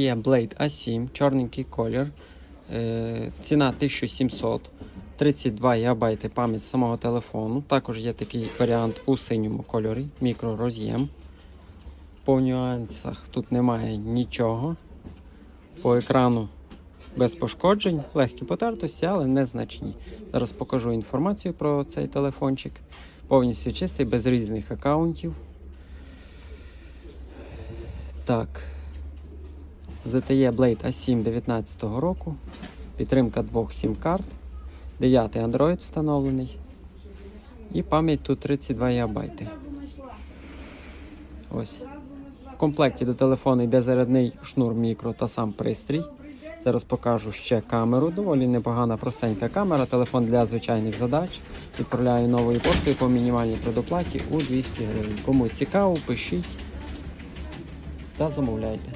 Є Blade A7, чорненький колір. Е, ціна 1700, 32 ГБ пам'ять самого телефону. Також є такий варіант у синьому кольорі, мікророз'єм. По нюансах тут немає нічого. По екрану без пошкоджень, легкі потертості, але незначні. Зараз покажу інформацію про цей телефончик. Повністю чистий, без різних аккаунтів. Так. ZTE Blade A7 19 року. Підтримка двох SIM-карт. 9 Android встановлений. І пам'ять тут 32 ГБ. Ось. В комплекті до телефону йде зарядний шнур мікро та сам пристрій. Зараз покажу ще камеру. Доволі непогана, простенька камера. Телефон для звичайних задач. Відправляю новою поштою по мінімальній предоплаті у 200 гривень. Кому цікаво, пишіть та замовляйте.